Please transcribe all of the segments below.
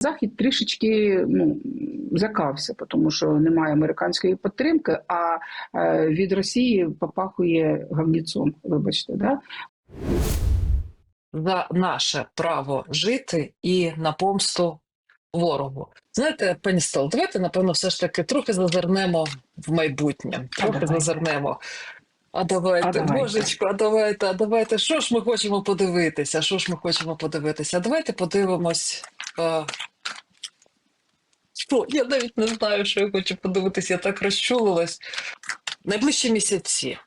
Захід трішечки ну, злякався, тому що немає американської підтримки, а е, від Росії попахує гавніцом. Вибачте, да? за наше право жити і на помсту ворогу. Знаєте, пані Стол, давайте, напевно, все ж таки трохи зазирнемо в майбутнє. Трохи давайте. зазирнемо. А давайте, А давайте. божечко, а давайте, а давайте. Що ж ми хочемо подивитися? Що ж ми хочемо подивитися? Давайте подивимось. Е... Що? Я навіть не знаю, що я хочу подивитися. Я так розчулилась. Найближчі місяці,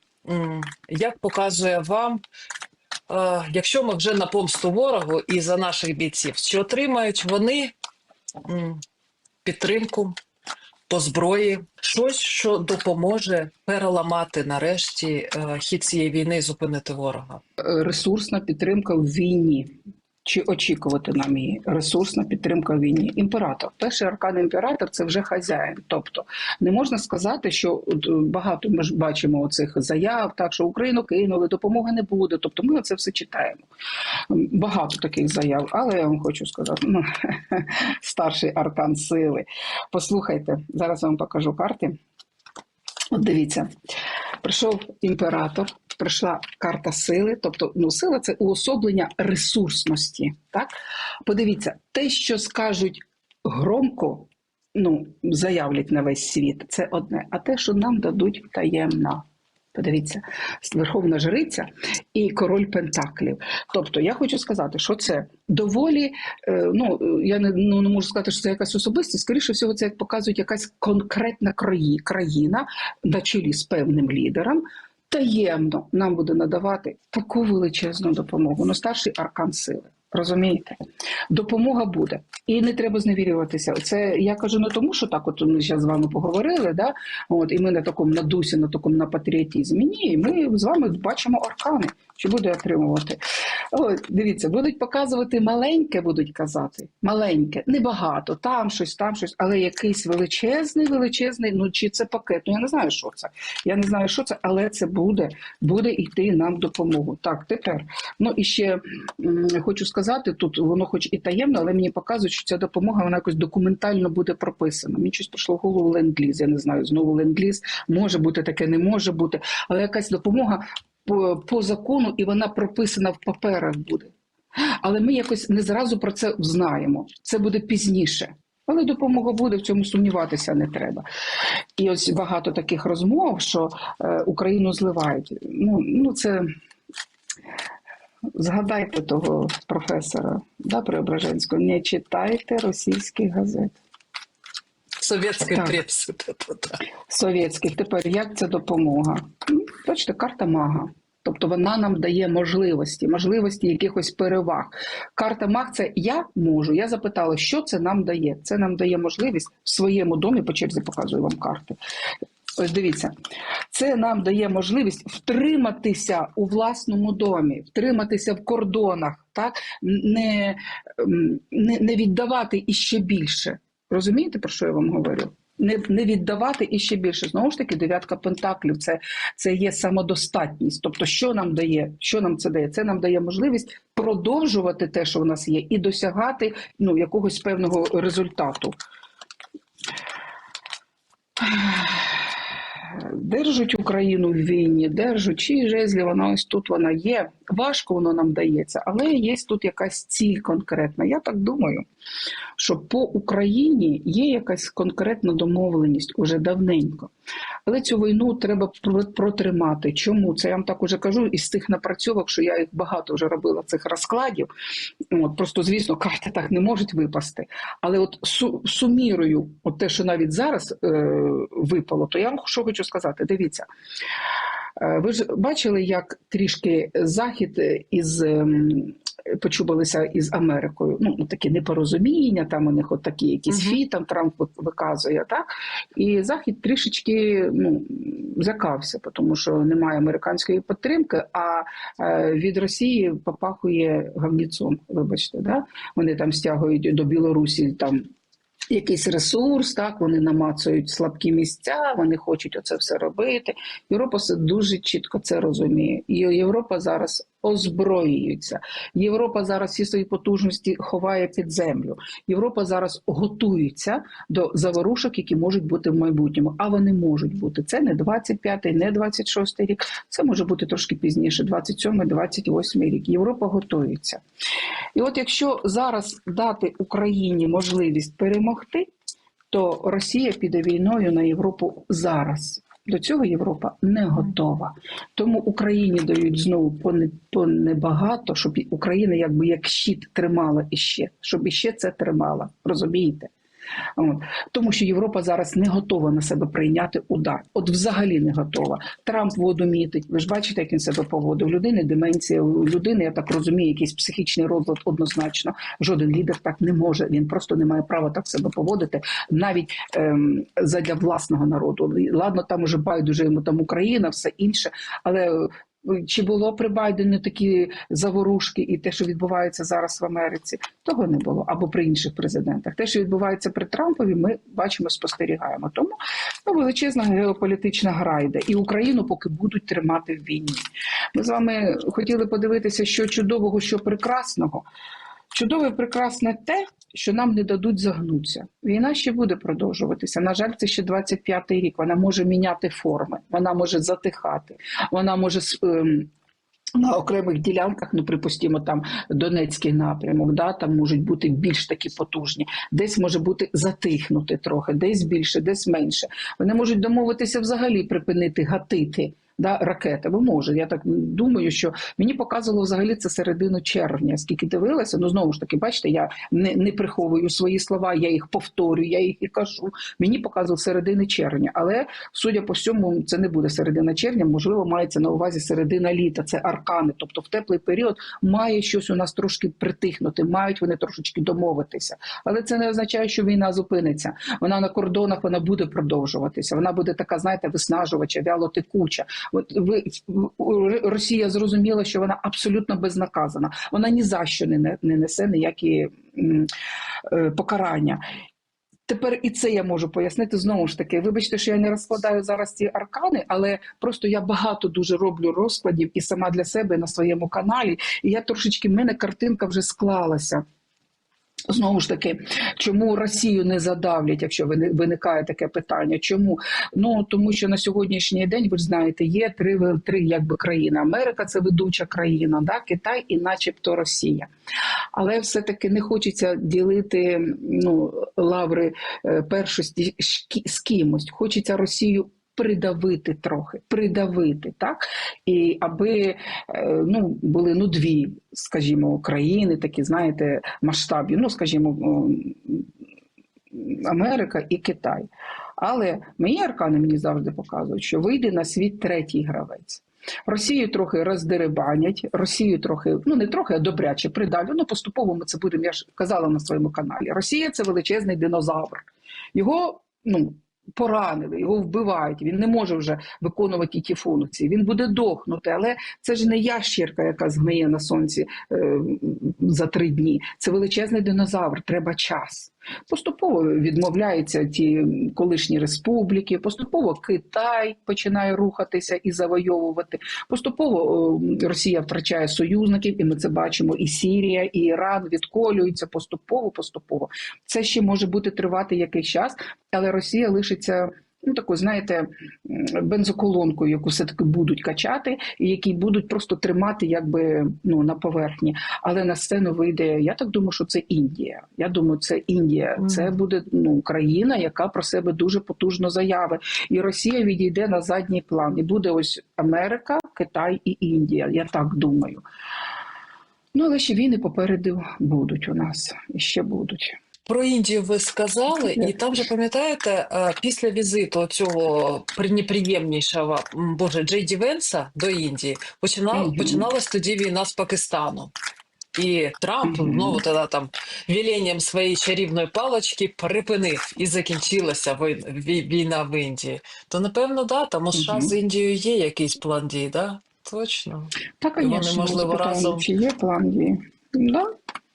як показує вам, е, якщо ми вже на помсту ворогу і за наших бійців, чи отримають вони підтримку по зброї, щось, що допоможе переламати нарешті е, хід цієї війни і зупинити ворога? Е, Ресурсна підтримка в війні. Чи очікувати нам її? Ресурсна підтримка в війні. Імператор. Перший аркан імператор це вже хазяїн. Тобто не можна сказати, що багато ми ж бачимо оцих заяв, так що Україну кинули, допомоги не буде. Тобто ми це все читаємо. Багато таких заяв, але я вам хочу сказати, ну, старший аркан сили. Послухайте, зараз вам покажу карти. От дивіться, прийшов імператор, прийшла карта сили, тобто ну, сила це уособлення ресурсності. Так? Подивіться, те, що скажуть громко, ну, заявлять на весь світ, це одне, а те, що нам дадуть таємно. Подивіться, Верховна Жриця і король Пентаклів. Тобто, я хочу сказати, що це доволі. е, Ну я не, ну, не можу сказати, що це якась особистість. Скоріше всього, це як показують якась конкретна краї, країна на чолі з певним лідером. Таємно нам буде надавати таку величезну допомогу. Ну, старший аркан сили. Розумієте? Допомога буде. І не треба зневірюватися. Це я кажу не тому, що так, от ми зараз з вами поговорили, да? от, і ми на такому надусі, на такому на патріотизмі. Ні, ми з вами бачимо аркани, що буде отримувати. Дивіться, будуть показувати маленьке, будуть казати. Маленьке, небагато, там щось, там щось, але якийсь величезний, величезний, ну чи це пакет. Ну я не знаю, що це. Я не знаю, що це, але це буде, буде йти нам допомогу. Так, тепер. Ну і ще м, хочу сказати, тут воно хоч і таємно, але мені показують, що ця допомога вона якось документально буде прописана. Мені щось в голову ленд-ліз, я не знаю, знову ленд-ліз, може бути таке, не може бути, але якась допомога по, по закону, і вона прописана в паперах буде. Але ми якось не зразу про це знаємо. Це буде пізніше. Але допомога буде, в цьому сумніватися не треба. І ось багато таких розмов, що е, Україну зливають. Ну, ну це згадайте того професора да, Преображенського, не читайте російських газет. Совєтський Так. прес. совєтських. Тепер як це допомога? Ну, Бачите, карта мага. Тобто вона нам дає можливості, можливості якихось переваг. Карта маг це я можу. Я запитала, що це нам дає. Це нам дає можливість в своєму домі, по черзі показую вам карти. Ось дивіться, це нам дає можливість втриматися у власному домі, втриматися в кордонах, так не, не, не віддавати іще більше. Розумієте, про що я вам говорю? Не, не віддавати ще більше. Знову ж таки, дев'ятка пентаклів це, це є самодостатність. Тобто, що нам дає? Що нам це дає? Це нам дає можливість продовжувати те, що в нас є, і досягати ну, якогось певного результату. Держать Україну в війні, держать чи жезлі, вона ось тут вона є. Важко воно нам дається, але є тут якась ціль конкретна. Я так думаю, що по Україні є якась конкретна домовленість уже давненько. Але цю війну треба протримати. Чому? Це я вам так уже кажу із тих напрацьовок, що я їх багато вже робила цих розкладів. От, просто, звісно, карти так не можуть випасти. Але от су, сумірую, от те, що навіть зараз е, випало, то я вам що хочу сказати. Дивіться. Е, Ви ж бачили, як трішки Захід із почубалися із Америкою. Ну такі непорозуміння, там у них от такі якісь фі, там Трамп виказує, так і Захід трішечки ну злякався, тому що немає американської підтримки, а е, від Росії попахує гавніцом. Вибачте, да вони там стягують до Білорусі там. Якийсь ресурс, так вони намацують слабкі місця, вони хочуть оце все робити. Європа все дуже чітко це розуміє. І Європа зараз озброюються. Європа зараз всі свої потужності ховає під землю. Європа зараз готується до заворушок, які можуть бути в майбутньому. А вони можуть бути. Це не 25-й, не 26-й рік. Це може бути трошки пізніше, 27-й, 28-й рік. Європа готується. І от якщо зараз дати Україні можливість перемогти, то Росія піде війною на Європу зараз. До цього Європа не готова. Тому Україні дають знову по не- по небагато, щоб Україна якби як щит тримала іще, щоб іще це тримала. Розумієте? Тому що Європа зараз не готова на себе прийняти удар. От взагалі не готова. Трамп воду мітить. Ви ж бачите, як він себе поводив. Людини деменція, у людини, я так розумію, якийсь психічний розлад однозначно. Жоден лідер так не може. Він просто не має права так себе поводити, навіть ем, задля власного народу. Ладно, там уже байдуже йому там Україна, все інше, але. Чи було при Байдені такі заворушки і те, що відбувається зараз в Америці, того не було або при інших президентах. Те, що відбувається при Трампові, ми бачимо, спостерігаємо. Тому ну, величезна геополітична гра йде. і Україну поки будуть тримати в війні. Ми з вами хотіли подивитися, що чудового, що прекрасного. Чудове прекрасне те, що нам не дадуть загнутися. Війна ще буде продовжуватися. На жаль, це ще 25-й рік. Вона може міняти форми, вона може затихати, вона може ем, на окремих ділянках, ну припустимо, там Донецький напрямок, да, там можуть бути більш такі потужні, десь може бути затихнути трохи, десь більше, десь менше. Вони можуть домовитися взагалі припинити гатити. Да, ракети, бо може. Я так думаю, що мені показувало взагалі це середину червня. Скільки дивилася, ну знову ж таки, бачите, я не, не приховую свої слова, я їх повторюю, я їх і кажу. Мені показував середини червня, але судя по всьому, це не буде середина червня. Можливо, мається на увазі середина літа. Це аркани. Тобто, в теплий період має щось у нас трошки притихнути, мають вони трошечки домовитися. Але це не означає, що війна зупиниться. Вона на кордонах вона буде продовжуватися. Вона буде така, знаєте, виснажувача, вялотекуча. От ви Росія зрозуміла, що вона абсолютно безнаказана. Вона ні за що не, не- не несе ніякі е, покарання. Тепер і це я можу пояснити знову ж таки. Вибачте, що я не розкладаю зараз ці аркани, але просто я багато дуже роблю розкладів і сама для себе на своєму каналі. І я трошечки в мене картинка вже склалася. Знову ж таки, чому Росію не задавлять, якщо виникає таке питання? Чому? Ну тому що на сьогоднішній день ви ж знаєте, є три три якби країни. Америка це ведуча країна, да? Китай і, начебто, Росія. Але все-таки не хочеться ділити ну, лаври е, першості з кимось. Хочеться Росію. Придавити трохи, придавити, так і аби е, ну були ну дві, скажімо, країни, такі знаєте, масштабні. Ну, скажімо, Америка і Китай. Але мої аркани мені завжди показують, що вийде на світ третій гравець. Росію трохи роздеребанять, Росію трохи, ну не трохи, а добряче придавлю. Ну поступово ми це будемо. Я ж казала на своєму каналі. Росія це величезний динозавр. Його ну. Поранили, його вбивають. Він не може вже виконувати ті функції. Він буде дохнути, але це ж не ящірка, яка згниє на сонці е, за три дні. Це величезний динозавр. Треба час. Поступово відмовляються ті колишні республіки, поступово Китай починає рухатися і завойовувати. Поступово е, Росія втрачає союзників, і ми це бачимо. І Сірія, і Іран відколюються поступово, поступово. Це ще може бути тривати якийсь час, але Росія лишиться. Ну, такою, знаєте, м, бензоколонкою, яку все-таки будуть качати, і які будуть просто тримати якби ну на поверхні. Але на сцену вийде. Я так думаю, що це Індія. Я думаю, це Індія. Це буде ну країна, яка про себе дуже потужно заяви. І Росія відійде на задній план. І буде ось Америка, Китай і Індія. Я так думаю. Ну, але ще війни попереду будуть у нас і ще будуть. Про Індію ви сказали, і там же пам'ятаєте, е, після візиту цього пренеприємнішого, боже, Джей Ді Венса до Індії починав, Мгм. починалась тоді війна з Пакистаном. І Трамп Мгм. знову тоді там велінням своєї чарівної палочки припинив і закінчилася війна в Індії. То напевно, да, там у США Мгм. з Індією є якийсь план дій, да? Точно. Так, І вони, можливо, запитаємо, разом- чи є план дій. Да?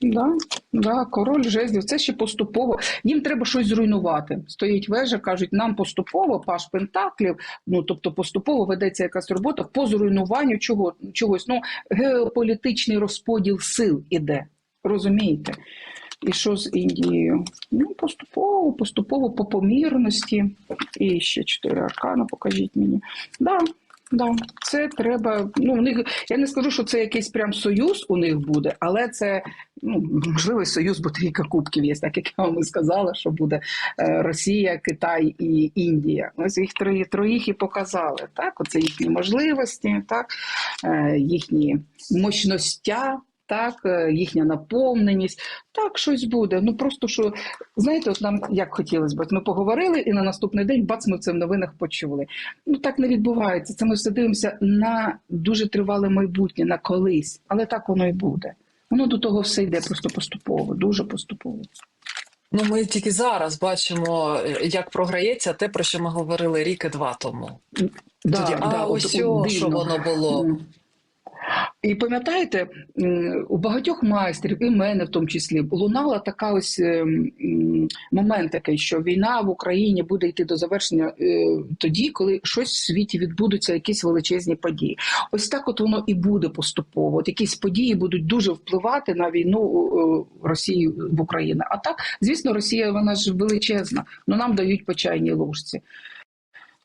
Да, да, король жезлів, це ще поступово. Їм треба щось зруйнувати. Стоїть вежа, кажуть, нам поступово, паш пентаклів, ну тобто поступово ведеться якась робота по зруйнуванню чого, чогось. Ну, геополітичний розподіл сил іде. Розумієте? І що з Індією? Ну, поступово, поступово, по помірності. І ще чотири аркана, покажіть мені. Да, да, це треба. Ну, у них я не скажу, що це якийсь прям союз у них буде, але це ну, можливий союз, бо трійка кубків є, так як я вам і сказала, що буде е, Росія, Китай і Індія. Ось їх трої, троїх і показали. Так, оце їхні можливості, так, е, їхні мощностя. Так, е, їхня наповненість, так щось буде. Ну просто що знаєте, от нам як хотілося б, ми поговорили, і на наступний день бац, ми це в новинах почули. Ну так не відбувається. Це ми все дивимося на дуже тривале майбутнє, на колись, але так воно і буде. Воно до того все йде просто поступово, дуже поступово. Ну, ми тільки зараз бачимо, е, як програється те, про що ми говорили рік і два тому. Да, Тоді, а от- ось о, що воно було. І пам'ятаєте, у багатьох майстрів, і мене в тому числі, лунала така ось е, момент такий, що війна в Україні буде йти до завершення е, тоді, коли щось в світі відбудуться, якісь величезні події. Ось так от воно і буде поступово. От якісь події будуть дуже впливати на війну е, Росії в Україну. А так, звісно, Росія вона ж величезна, але нам дають по чайній ложці.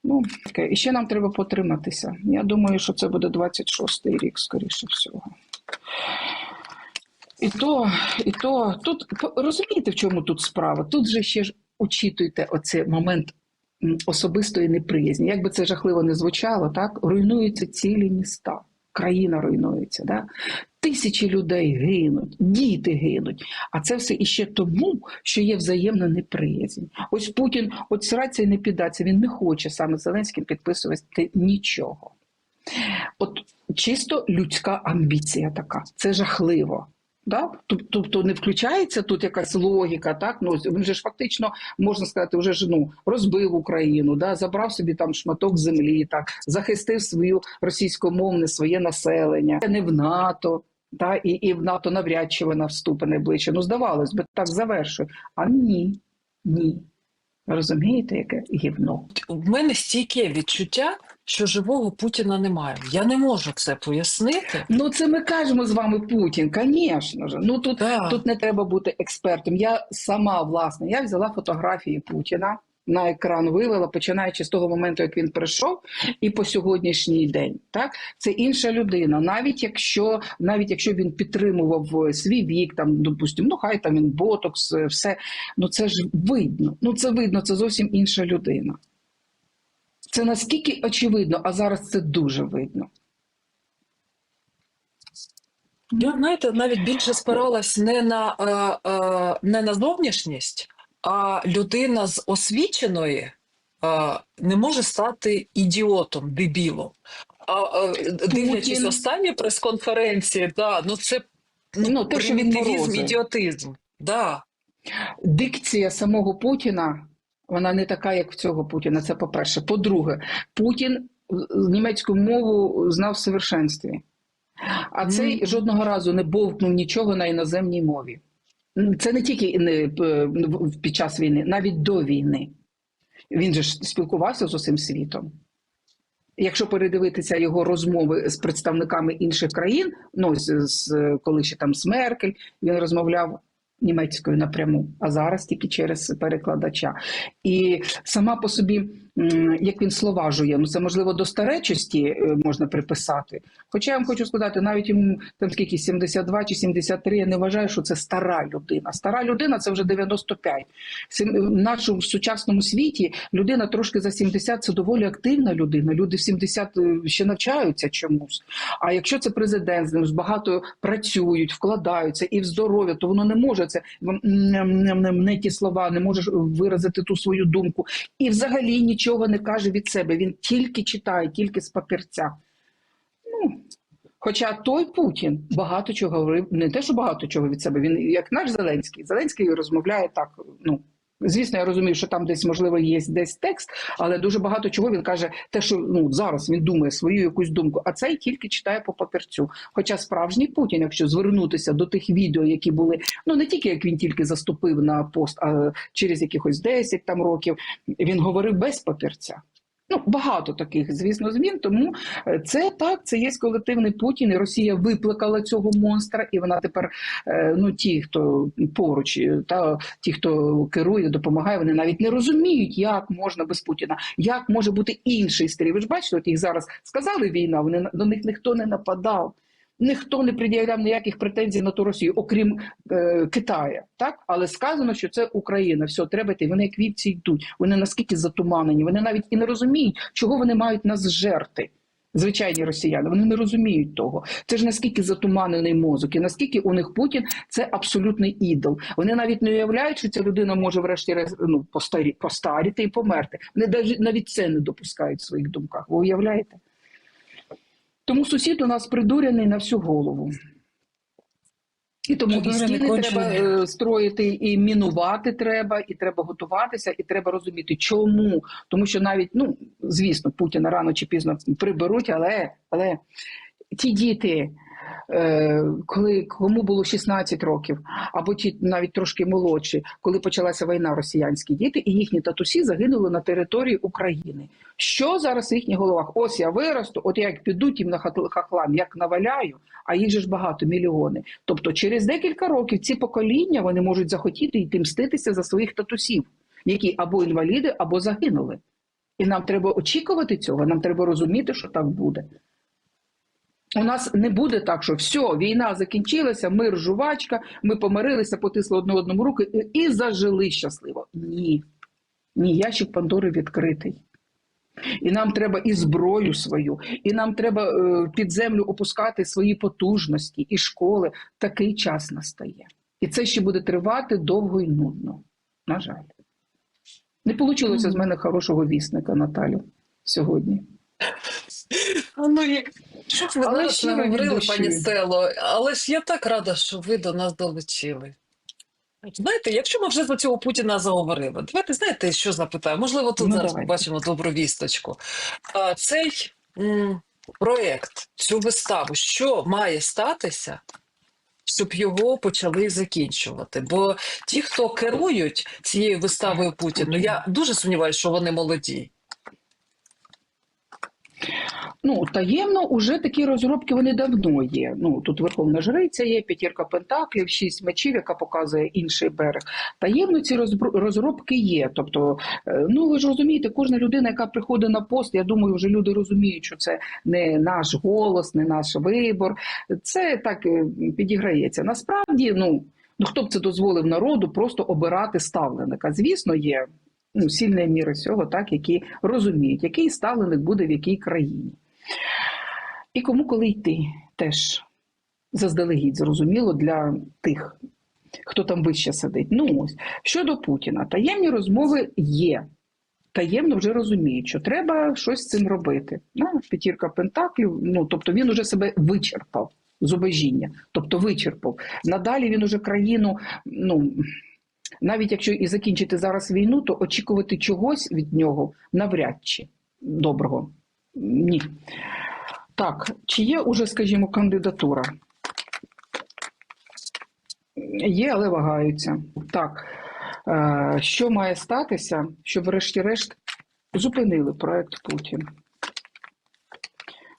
Ну, таке. і ще нам треба потриматися. Я думаю, що це буде 26-й рік, скоріше всього. І то, і то, тут розумієте, в чому тут справа? Тут же ще ж учитуйте оцей момент особистої неприязні. Як би це жахливо не звучало, так руйнуються цілі міста, країна руйнується. Да? Тисячі людей гинуть, діти гинуть. А це все іще тому, що є взаємна неприязнь. Ось Путін, от сраться і не піддаться, він не хоче саме Зеленським підписувати нічого. От чисто людська амбіція така. Це жахливо. Да? Тоб- Тобто не включається тут якась логіка, так? Ну, він же ж фактично, можна сказати, вже ж ну, розбив Україну, да? забрав собі там шматок землі, так? захистив свою російськомовне, своє населення, не в НАТО. Та, і, і в НАТО навряд чи вона вступить найближче. Ну, здавалось би, так завершує. А ні, ні. Розумієте, яке гівно? В мене стійке відчуття, що живого Путіна немає. Я не можу це пояснити. Ну, це ми кажемо з вами Путін, звісно ж. Ну тут, тут не треба бути експертом. Я сама власне я взяла фотографії Путіна на екран, вивела, починаючи з того моменту, як він прийшов, і по сьогоднішній день. Так, це інша людина. Навіть якщо навіть якщо він підтримував е, свій вік, там допустимо, ну хай там він ботокс, е, все. Ну це ж видно. Ну це видно, це зовсім інша людина. Це наскільки очевидно, а зараз це дуже видно. Я знаєте, навіть більше спиралась не на, е, е, не на зовнішність, а людина з освіченої е, не може стати ідіотом, дебілом. А е, дивлячись Путін. останні прес-конференції, да, ну це Ну, він примітивізм, ідіотизм. Да. Дикція самого Путіна вона не така, як в цього Путіна. Це по-перше. По-друге, Путін німецьку мову знав в совершенстві, а цей жодного разу не бовкнув нічого на іноземній мові. Це не тільки не під час війни, навіть до війни. Він же ж спілкувався з усім світом. Якщо передивитися його розмови з представниками інших країн, ну з, з коли ще там з Меркель, він розмовляв німецькою напряму, а зараз тільки через перекладача. І сама по собі, як він слова жує, ну це можливо до старечості е, можна приписати. Хоча я вам хочу сказати, навіть йому там скільки 72 чи 73, я не вважаю, що це стара людина. Стара людина це вже 95. Сім- В нашому сучасному світі людина трошки за 70 – це доволі активна людина. Люди в 70 ще навчаються чомусь. А якщо це президент, з ним багато працюють, вкладаються і в здоров'я, то воно не може це не ті слова, не може виразити ту свою думку. І взагалі нічого не каже від себе. Він тільки читає, тільки з папірця. Ну, Хоча той Путін багато чого говорив, не те, що багато чого від себе. Він як наш Зеленський. Зеленський розмовляє так, ну Звісно, я розумію, що там десь можливо є десь текст, але дуже багато чого він каже, те, що ну зараз він думає свою якусь думку, а цей тільки читає по папірцю. Хоча справжній Путін, якщо звернутися до тих відео, які були, ну не тільки як він тільки заступив на пост, а через якихось 10 там років, він говорив без папірця. Ну, багато таких, звісно, змін. Тому е, це так, це є колективний Путін, і Росія виплакала цього монстра, і вона тепер, е, ну ті, хто поруч, е, та ті, хто керує, допомагає, вони навіть не розуміють, як можна без Путіна, як може бути інший стрій. Ви ж бачите, от їх зараз сказали війна, вони до них ніхто не нападав. Ніхто не пред'являв ніяких претензій на ту Росію, окрім е, Китая, так але сказано, що це Україна. Все, треба йти. Вони як вівці йдуть. Вони наскільки затуманені. Вони навіть і не розуміють, чого вони мають нас жерти. Звичайні росіяни, вони не розуміють того. Це ж наскільки затуманений мозок, і наскільки у них Путін це абсолютний ідол. Вони навіть не уявляють, що ця людина може врешті ну, постарі, постаріти і померти. Вони навіть, навіть це не допускають в своїх думках. Ви уявляєте? Тому сусід у нас придурений на всю голову. І тому і стіни треба е, строїти, і мінувати треба, і треба готуватися, і треба розуміти, чому. Тому що навіть, ну звісно, Путіна рано чи пізно приберуть, але, але ті діти, коли кому було 16 років, або ті навіть трошки молодші, коли почалася війна, росіянські діти і їхні татусі загинули на території України. Що зараз в їхніх головах? Ось я виросту, от я як підуть їм на хахлам, як наваляю, а їх же ж багато мільйони. Тобто, через декілька років ці покоління вони можуть захотіти йти мститися за своїх татусів, які або інваліди, або загинули. І нам треба очікувати цього. Нам треба розуміти, що так буде. У нас не буде так, що все, війна закінчилася, мир жувачка, ми помирилися, потисли одне одному руки і- зажили щасливо. Ні. Ні, ящик Пандори відкритий. І нам треба і зброю свою, і нам треба е, під землю опускати свої потужності і школи. Такий час настає. І це ще буде тривати довго і нудно. На жаль. Не вийшло з мене хорошого вісника, Наталю, сьогодні. А ну як що б ви Але зараз не говорили, пані Стело, але ж я так рада, що ви до нас долучили. Знаєте, якщо ми вже за цього Путіна заговорили, давайте знаєте, що запитаю? Можливо, тут Ну, зараз давайте. побачимо добру вісточку. А, цей м, проєкт, цю виставу, що має статися, щоб його почали закінчувати? Бо ті, хто керують цією виставою Путіну, я дуже сумніваюся, що вони молоді. Ну, таємно уже такі розробки вони давно є. Ну тут Верховна Жриця є, п'ятірка пентаклів, шість мечів, яка показує інший берег. Таємно ці розробки є. Тобто, е, ну ви ж розумієте, кожна людина, яка приходить на пост, я думаю, вже люди розуміють, що це не наш голос, не наш вибор. Це так е, підіграється. Насправді, ну. Ну, хто б це дозволив народу просто обирати ставленика? Звісно, є ну, сильні міри цього, так, які розуміють, який ставленик буде в якій країні. І кому коли йти теж заздалегідь зрозуміло для тих, хто там вище сидить. Ну ось щодо Путіна, таємні розмови є. Таємно вже розуміють, що треба щось з цим робити. Ну, п'ятірка пентаклів, ну тобто він уже себе вичерпав зубожіння, тобто вичерпав. Надалі він уже країну, ну навіть якщо і закінчити зараз війну, то очікувати чогось від нього навряд чи доброго. Ні. Так, чи є уже, скажімо, кандидатура? Є, але вагаються. Так, е, що має статися, щоб, врешті-решт, зупинили проект Путін?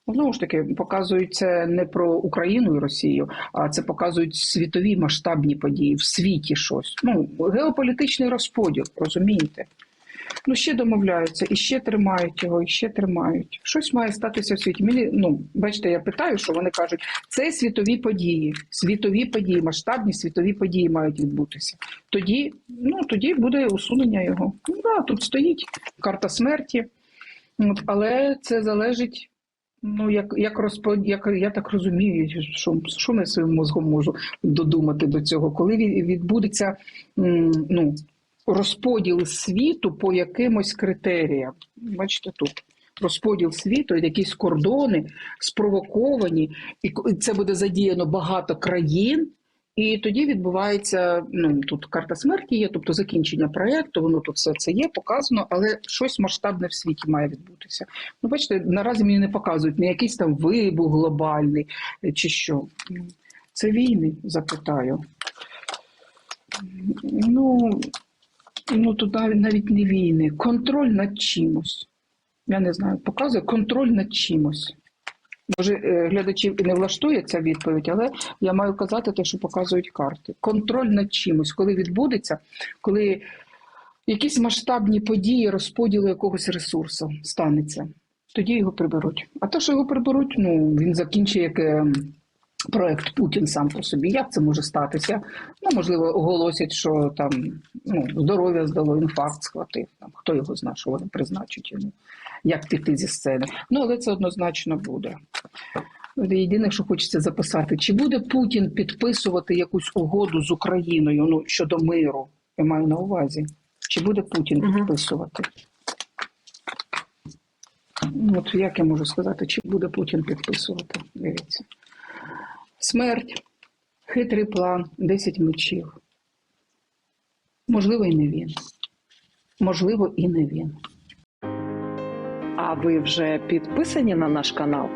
Знову ж таки, показують це не про Україну і Росію, а це показують світові масштабні події в світі щось. Ну, геополітичний розподіл, розумієте? Ну, ще домовляються, і ще тримають його, і ще тримають. Щось має статися в світі. Мені, ну, бачите, я питаю, що вони кажуть, це світові події, світові події, масштабні світові події мають відбутися. Тоді, ну, тоді буде усунення його. Ну, да, тут стоїть карта смерті, от, але це залежить. Ну, як, як розпод... як я так розумію, що, що ми своїм мозгом можу додумати до цього, коли відбудеться ну, розподіл світу по якимось критеріям. Бачите тут. Розподіл світу, якісь кордони спровоковані, і це буде задіяно багато країн, І тоді відбувається ну тут карта смерті є, тобто закінчення проєкту, воно тут все це є, показано, але щось масштабне в світі має відбутися. Ну, бачите, наразі мені не показують не якийсь там вибух глобальний е, чи що. Це війни, запитаю. Ну, ну тут навіть навіть не війни, контроль над чимось. Я не знаю, показує контроль над чимось. Може, е, глядачів і не влаштує ця відповідь, але я маю казати те, що показують карти. Контроль над чимось, коли відбудеться, коли якісь масштабні події розподілу якогось ресурсу станеться, тоді його приберуть. А те, що його приберуть, ну він закінчить як е, проект Путін сам по собі. Як це може статися? Ну, можливо, оголосять, що там ну, здоров'я здало, інфаркт схватив. Там хто його знає, що вони призначать йому, як піти зі сцени. Ну, але це однозначно буде. Єдине, що хочеться записати, чи буде Путін підписувати якусь угоду з Україною ну, щодо миру? Я маю на увазі. Чи буде Путін підписувати? Ну, От як я можу сказати, чи буде Путін підписувати? Дивіться. Смерть, хитрий план, 10 мечів. Можливо, і не він. Можливо, і не він. А ви вже підписані на наш канал?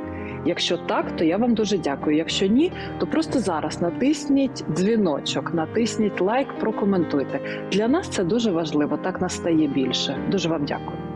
Якщо так, то я вам дуже дякую. Якщо ні, то просто зараз натисніть дзвіночок, натисніть лайк, прокоментуйте. Для нас це дуже важливо. Так нас стає більше. Дуже вам дякую.